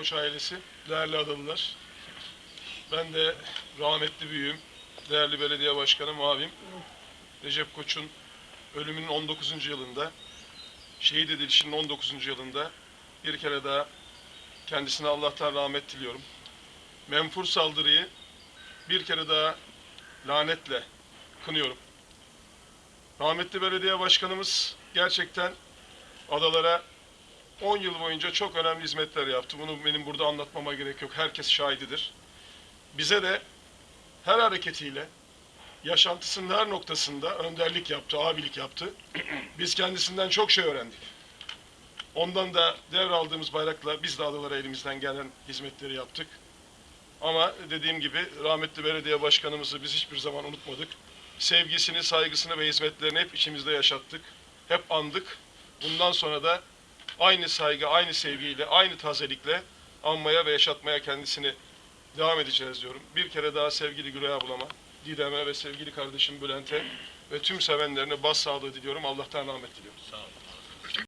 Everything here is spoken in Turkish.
Koç ailesi, değerli adalılar. Ben de rahmetli büyüğüm, değerli belediye başkanım, abim Recep Koç'un ölümünün 19. yılında, şehit edilişinin 19. yılında bir kere daha kendisine Allah'tan rahmet diliyorum. Menfur saldırıyı bir kere daha lanetle kınıyorum. Rahmetli belediye başkanımız gerçekten adalara 10 yıl boyunca çok önemli hizmetler yaptı. Bunu benim burada anlatmama gerek yok. Herkes şahididir. Bize de her hareketiyle yaşantısının her noktasında önderlik yaptı, abilik yaptı. Biz kendisinden çok şey öğrendik. Ondan da devraldığımız bayrakla biz de adalara elimizden gelen hizmetleri yaptık. Ama dediğim gibi rahmetli belediye başkanımızı biz hiçbir zaman unutmadık. Sevgisini, saygısını ve hizmetlerini hep içimizde yaşattık. Hep andık. Bundan sonra da aynı saygı, aynı sevgiyle, aynı tazelikle anmaya ve yaşatmaya kendisini devam edeceğiz diyorum. Bir kere daha sevgili Gülay ablama, Didem'e ve sevgili kardeşim Bülent'e ve tüm sevenlerine bas sağlığı diliyorum. Allah'tan rahmet diliyorum. Sağ olun.